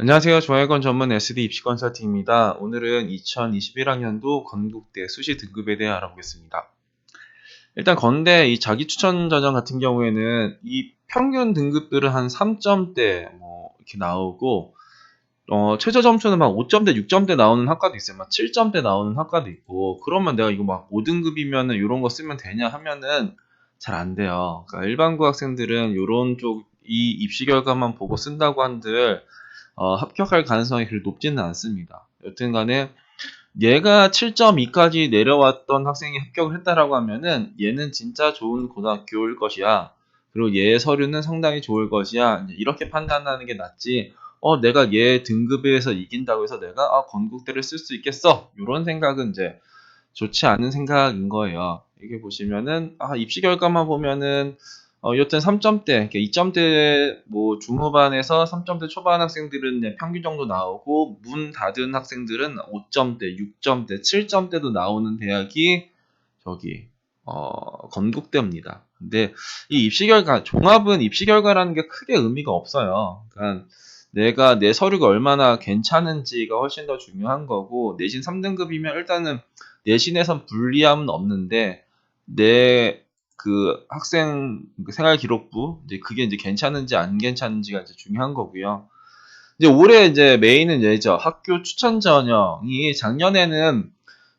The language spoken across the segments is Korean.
안녕하세요. 좋아요건 전문 SD 입시 컨설팅입니다. 오늘은 2021학년도 건국대 수시 등급에 대해 알아보겠습니다. 일단 건대 이 자기 추천 전형 같은 경우에는 이 평균 등급들은 한 3점대 뭐 이렇게 나오고 어, 최저 점수는 막 5점대, 6점대 나오는 학과도 있어요. 막 7점대 나오는 학과도 있고 그러면 내가 이거 막 5등급이면은 이런 거 쓰면 되냐 하면은 잘 안 돼요. 그러니까 일반고 학생들은 이런 쪽 이 입시 결과만 보고 쓴다고 한들 어, 합격할 가능성이 그리 높지는 않습니다. 여튼 간에 얘가 7.2까지 내려왔던 학생이 합격을 했다라고 하면은 얘는 진짜 좋은 고등학교일 것이야. 그리고 얘의 서류는 상당히 좋을 것이야. 이렇게 판단하는 게 낫지. 어, 내가 얘 등급에서 이긴다고 해서 내가 아, 건국대를 쓸 수 있겠어. 이런 생각은 이제 좋지 않은 생각인 거예요. 이게 보시면은 아, 입시 결과만 보면은 어, 여튼 3점대, 2점대 뭐 중후반에서 3점대 초반 학생들은 평균 정도 나오고 문 닫은 학생들은 5점대, 6점대, 7점대도 나오는 대학이 저기 어, 건국대입니다. 근데 이 입시 결과 종합은 입시 결과라는 게 크게 의미가 없어요. 그러니까 내가 내 서류가 얼마나 괜찮은지가 훨씬 더 중요한 거고 내신 3등급이면 일단은 내신에선 불리함은 없는데 내 그 학생 그 생활 기록부 이제 그게 이제 괜찮은지 안 괜찮은지가 이제 중요한 거고요. 이제 올해 이제 메인은 이제 학교 추천 전형이 작년에는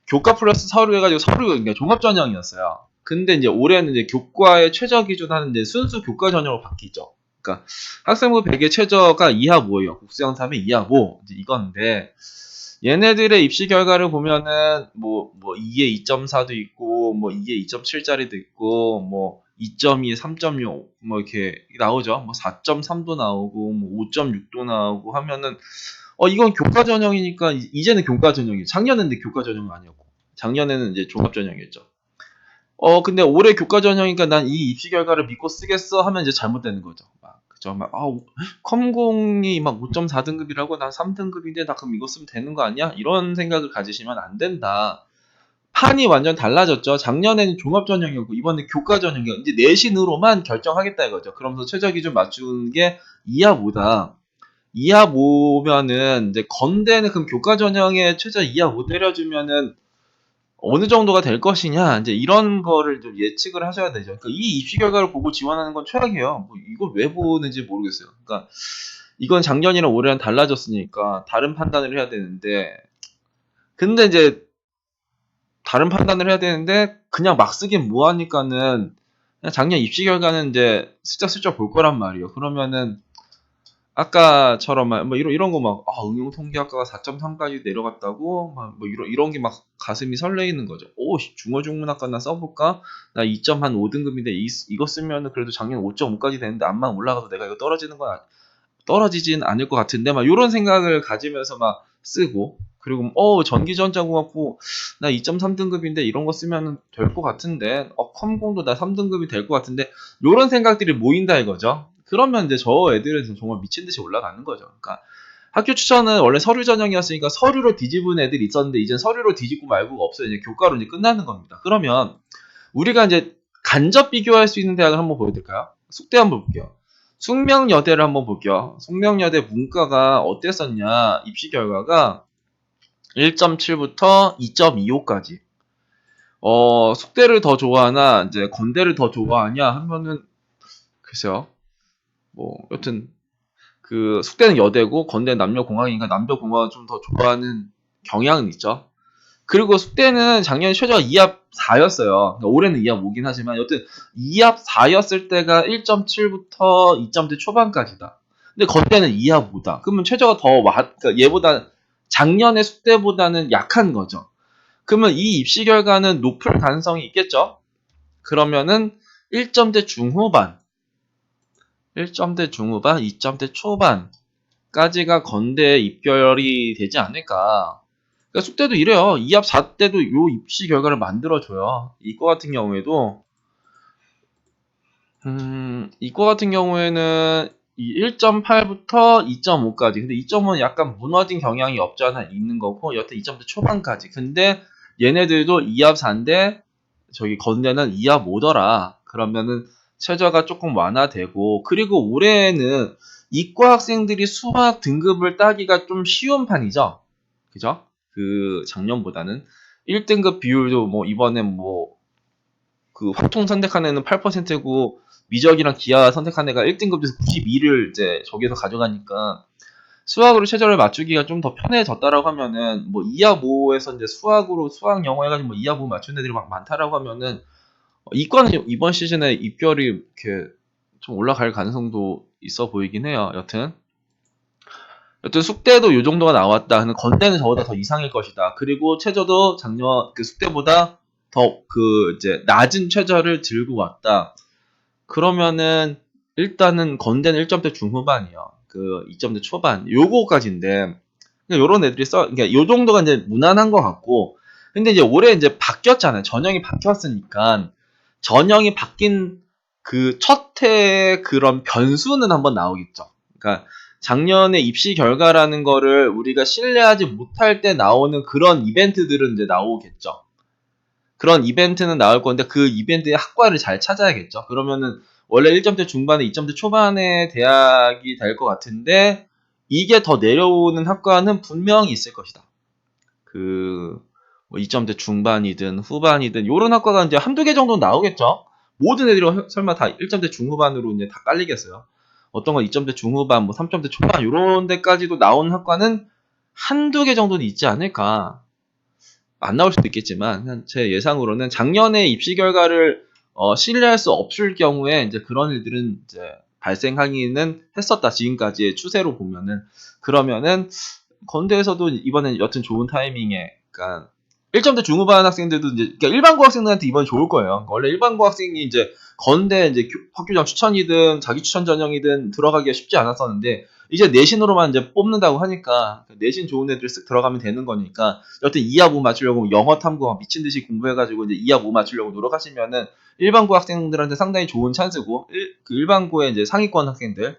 교과 플러스 서류 해가지고 서류 그러니까 종합 전형이었어요. 근데 이제 올해는 이제 교과의 최저 기준 하는 데 순수 교과 전형으로 바뀌죠. 그러니까 학생부 100의 최저가 2하 5예요. 국수형 3의 2하 5 이제 이건데 얘네들의 입시 결과를 보면은 뭐, 뭐 2에 2.4도 있고 뭐 2에 2.7짜리도 있고 뭐 2.2, 3.6 뭐 이렇게 나오죠. 뭐 4.3도 나오고 뭐 5.6도 나오고 하면은 어 이건 교과 전형이니까 이제는 교과 전형이 작년에는 교과 전형이 아니었고 작년에는 이제 종합 전형이었죠. 어 근데 올해 교과 전형이니까 난 이 입시 결과를 믿고 쓰겠어 하면 이제 잘못되는 거죠. 막 그죠? 막 아, 컴공이 막 5.4등급이라고 난 3등급인데 나 그럼 이거 쓰면 되는 거 아니야? 이런 생각을 가지시면 안 된다. 판이 완전 달라졌죠. 작년에는 종합 전형이었고 이번에 교과 전형이고 이제 내신으로만 결정하겠다 이거죠. 그러면서 최저 기준 맞추는 게 2하 5다. 2하 5면은 이제 건대는 그럼 교과 전형에 최저 2하 5 때려주면은 어느 정도가 될 것이냐 이제 이런 거를 좀 예측을 하셔야 되죠. 그러니까 이 입시 결과를 보고 지원하는 건 최악이에요. 뭐 이걸 왜 보는지 모르겠어요. 그러니까 이건 작년이랑 올해랑 달라졌으니까 다른 판단을 해야 되는데 근데 이제 다른 판단을 해야 되는데 그냥 막 쓰긴 뭐하니까는 작년 입시 결과는 이제 슬쩍슬쩍 볼 거란 말이에요. 그러면은 아까처럼 뭐 이런 이런 거 막 아, 응용 통계학과가 4.3까지 내려갔다고 막 뭐 이런 이런 게 막 가슴이 설레이는 거죠. 오 중어 중문학과 나 써볼까? 나 2.5 등급인데 이, 이거 쓰면은 그래도 작년 5.5까지 되는데 암만 올라가도 내가 이거 떨어지는 건 떨어지진 않을 것 같은데 막 이런 생각을 가지면서 막 쓰고 그리고 어 전기전자공학부 나 2.3 등급인데 이런 거 쓰면 될 것 같은데 어 컴공도 나 3등급이 될 것 같은데 이런 생각들이 모인다 이거죠. 그러면 이제 저 애들은 정말 미친 듯이 올라가는 거죠. 그러니까 학교 추천은 원래 서류 전형이었으니까 서류로 뒤집은 애들이 있었는데 이제 서류로 뒤집고 말고가 없어요. 이제 교과로 이제 끝나는 겁니다. 그러면 우리가 이제 간접 비교할 수 있는 대학을 한번 보여드릴까요? 숙대 한번 볼게요. 숙명여대를 한번 볼게요. 숙명여대 문과가 어땠었냐? 입시 결과가 1.7부터 2.25까지. 어, 숙대를 더 좋아하나, 이제 건대를 더 좋아하냐 하면은, 글쎄요. 뭐 여튼 그 숙대는 여대고 건대는 남녀공학이니까 남녀공학을 좀더 좋아하는 경향은 있죠. 그리고 숙대는 작년 최저가 2합 4였어요. 그러니까 올해는 2합 5긴 하지만 여튼 2합 4였을 때가 1.7부터 2점대 초반까지다. 근데 건대는 2합 5다. 그러면 최저가 더 와, 그러니까 얘보다 작년의 숙대보다는 약한 거죠. 그러면 이 입시 결과는 높을 가능성이 있겠죠? 그러면은 1점대 중후반 1점대 중후반, 2점대 초반까지가 건대에 입결이 되지 않을까. 그러니까 숙대도 이래요. 2합 4때도 요 입시 결과를 만들어줘요. 이거 같은 경우에도, 음, 이거 같은 경우에는 1.8부터 2.5까지. 근데 2.5는 약간 무너진 경향이 없지 않아 있는 거고, 여튼 2점대 초반까지. 근데 얘네들도 2합 4인데, 저기 건대는 2합 5더라. 그러면은 최저가 조금 완화되고 그리고 올해는 이과 학생들이 수학 등급을 따기가 좀 쉬운 판이죠. 그죠? 그 작년보다는 1등급 비율도 뭐 이번엔 뭐그 확통 선택한 애는 8%고 미적이랑 기하 선택한 애가 1등급에서 92를 이제 저기에서 가져가니까 수학으로 최저를 맞추기가 좀 더 편해졌다라고 하면은 뭐 2하 5에서 이제 수학으로 수학 영어 해가지고 뭐 2하 5 맞춘 애들이 막 많다라고 하면은 어, 이과는 이번 시즌에 입결이 이렇게 좀 올라갈 가능성도 있어 보이긴 해요. 여튼 여튼 숙대도 요 정도가 나왔다. 건대는 저보다 더 이상일 것이다. 그리고 최저도 작년 그 숙대보다 더 그 이제 낮은 최저를 들고 왔다. 그러면은 일단은 건대는 1점대 중후반이요. 그 2점대 초반 요거까지인데 요런 애들이 써 그러니까 요 정도가 이제 무난한 것 같고 근데 이제 올해 이제 바뀌었잖아요. 전형이 바뀌었으니까 전형이 바뀐 그 첫해 그런 변수는 한번 나오겠죠. 그러니까 작년에 입시 결과라는 거를 우리가 신뢰하지 못할 때 나오는 그런 이벤트들은 이제 나오겠죠. 그런 이벤트는 나올 건데 그 이벤트의 학과를 잘 찾아야겠죠. 그러면은 원래 1점대 중반에 2점대 초반의 대학이 될 것 같은데 이게 더 내려오는 학과는 분명히 있을 것이다. 그, 뭐 2점대 중반이든 후반이든 요런 학과가 이제 한두 개 정도 나오겠죠? 모든 애들이 설마 다 1점대 중후반으로 이제 다 깔리겠어요? 어떤 건 2점대 중후반, 뭐 3점대 초반 요런 데까지도 나오는 학과는 한두 개 정도는 있지 않을까. 안 나올 수도 있겠지만 제 예상으로는 작년에 입시 결과를 어, 신뢰할 수 없을 경우에 이제 그런 일들은 이제 발생하기는 했었다 지금까지의 추세로 보면은 그러면은 건대에서도 이번엔 여튼 좋은 타이밍에 그러니까 1점대 중후반 학생들도 이제 그러니까 일반고 학생들한테 이번 좋을 거예요. 원래 일반고 학생이 이제 건대 이제 학교장 추천이든 자기 추천 전형이든 들어가기가 쉽지 않았었는데 이제 내신으로만 이제 뽑는다고 하니까 내신 좋은 애들 쓱 들어가면 되는 거니까 여튼 2하 5 맞추려고 영어 탐구 미친 듯이 공부해가지고 이제 2하 5 맞추려고 노력하시면은 일반고 학생들한테 상당히 좋은 찬스고 일, 그 일반고의 이제 상위권 학생들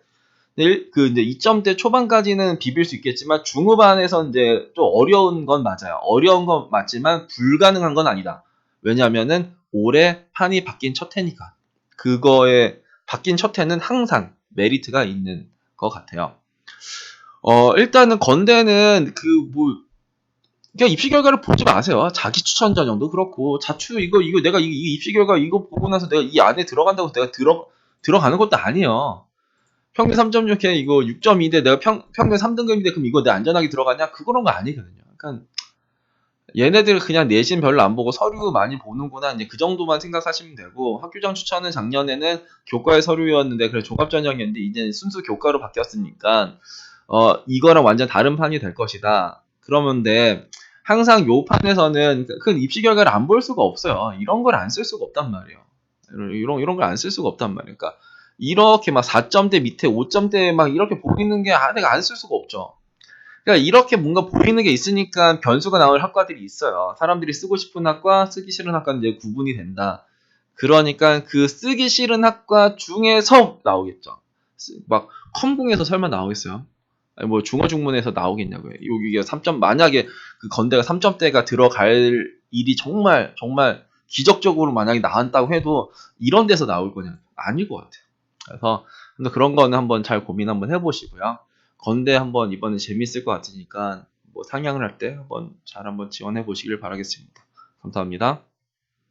그 이제 2점대 초반까지는 비빌 수 있겠지만 중후반에서 이제 좀 어려운 건 맞아요. 어려운 건 맞지만 불가능한 건 아니다. 왜냐하면은 올해 판이 바뀐 첫 해니까 그거에 바뀐 첫 해는 항상 메리트가 있는 것 같아요. 어, 일단은 건대는 그 뭐, 그냥 입시 결과를 보지 마세요. 자기 추천 전형도 그렇고, 자추 이거, 이거 내가 이, 이 입시 결과 이거 보고 나서 내가 이 안에 들어간다고 내가 들어, 들어가는 것도 아니에요. 평균 3.6에 이거 6.2대 내가 평, 평균 3등급인데 그럼 이거 내 안전하게 들어가냐? 그런 거 아니거든요. 그러니까 얘네들 그냥 내신 별로 안 보고 서류 많이 보는구나. 이제 그 정도만 생각하시면 되고 학교장 추천은 작년에는 교과의 서류였는데 그래 종합 전형이었는데 이제 순수 교과로 바뀌었으니까 어 이거랑 완전 다른 판이 될 것이다. 그러면데 항상 요 판에서는 큰 입시 결과를 안 볼 수가 없어요. 이런 걸 안 쓸 수가 없단 말이에요. 이런 이런 걸 안 쓸 수가 없단 말이에요. 그러니까 이렇게 막 4점대 밑에 5점대 막 이렇게 보이는 게 아, 내가 안 쓸 수가 없죠. 그러니까 이렇게 뭔가 보이는 게 있으니까 변수가 나올 학과들이 있어요. 사람들이 쓰고 싶은 학과, 쓰기 싫은 학과는 이제 구분이 된다. 그러니까 그 쓰기 싫은 학과 중에서 나오겠죠. 막 컴공에서 설마 나오겠어요? 아니 뭐 중어 중문에서 나오겠냐고요. 여기가 3점 만약에 그 건대가 3점대가 들어갈 일이 정말 정말 기적적으로 만약에 나왔다고 해도 이런 데서 나올 거냐? 아닐 것 같아요. 그래서 그런 거는 한번 잘 고민 한번 해보시고요. 건대 한번 이번에 재밌을 것 같으니까 뭐 상향을 할 때 한번 잘 한번 지원해 보시길 바라겠습니다. 감사합니다.